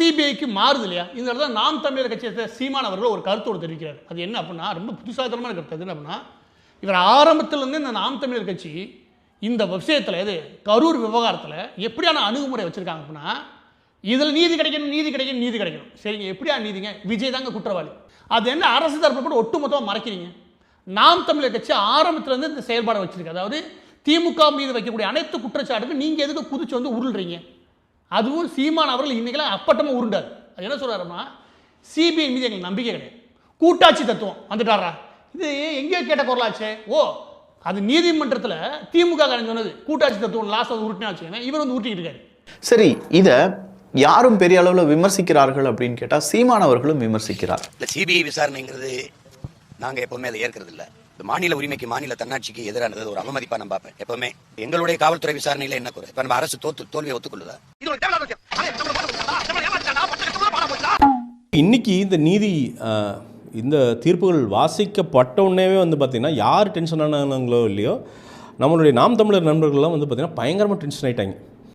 சிபிஐக்கு மாறுது இல்லையா? இந்த இடத்துல நாம் தமிழர் கட்சியை சேர்ந்த சீமான் அவர்கள் ஒரு கருத்தோடு தெரிவிக்கிறார். அது என்ன அப்படின்னா ரொம்ப புதுசாதனமான கருத்து. அது என்ன அப்படின்னா இவர் ஆரம்பத்திலேருந்து இந்த நாம் தமிழர் கட்சி இந்த விஷயத்தில் இது கரூர் விவகாரத்தில் எப்படியான அணுகுமுறை வச்சுருக்காங்க அப்படின்னா இதில் நீதி கிடைக்கணும் நீதி கிடைக்கணும் நீதி கிடைக்கணும். சரிங்க எப்படியா நீதிங்க? விஜய் தாங்க குற்றவாளி. அது என்ன அரசு தரப்பு கூட ஒட்டுமொத்தமாக மறைக்கிறீங்க. நாம் தமிழர் கட்சி ஆரம்பத்திலேருந்து இந்த செயல்பாடை வச்சுருக்கு. அதாவது திமுக மீது வைக்கக்கூடிய அனைத்து குற்றச்சாட்டுக்கும் நீங்கள் எதுக்கு குதிச்சு வந்து உருள்றீங்க? அதுவும் சீமான் அவர்கள் இன்னைக்கெல்லாம் அப்பட்டமாக உருண்டார். அது என்ன சொல்கிறாருன்னா சிபிஐ மீது எங்களுக்கு நம்பிக்கை கிடையாது. கூட்டாட்சி தத்துவம் வந்துட்டாரா? இது எங்கேயோ கேட்ட குரலாச்சே. ஓ அது நீதிமன்றத்தில் திமுக சொன்னது கூட்டாட்சி தத்துவம் லாஸ்ட் வந்து உருட்டினா வச்சுக்கோங்க இவர் வந்து உருட்டிக்கிட்டு இருக்காரு. சரி இதை யாரும் பெரிய அளவில் விமர்சிக்கிறார்கள் அப்படின்னு கேட்டால் சீமான் அவர்களும் விமர்சிக்கிறார். இல்ல சிபிஐ விசாரணைங்கிறது நாங்க எப்பவுமே அதை ஏற்கிறது இல்ல மாநில உரிமைக்கு மாநில தன்னாட்சிக்கு எதிரானது ஒரு அவமதிப்பா நான் பார்ப்பேன். எப்பவுமே எங்களுடைய காவல்துறை விசாரணையில என்ன குறை? இப்ப நம்ம அரசு தோத்து தோல்வியை ஒத்துக்கொள்ளுதா? இன்னைக்கு இந்த நீதி இந்த தீர்ப்புகள் வாசிக்கப்பட்ட உடனேவே வந்து பார்த்தீங்கன்னா யார் டென்ஷன் ஆனாங்களோ இல்லையோ நம்மளுடைய நாம் தமிழர் நண்பர்கள்லாம் வந்து பார்த்திங்கன்னா பயங்கரமாக டென்ஷன் ஆயிட்டாங்க.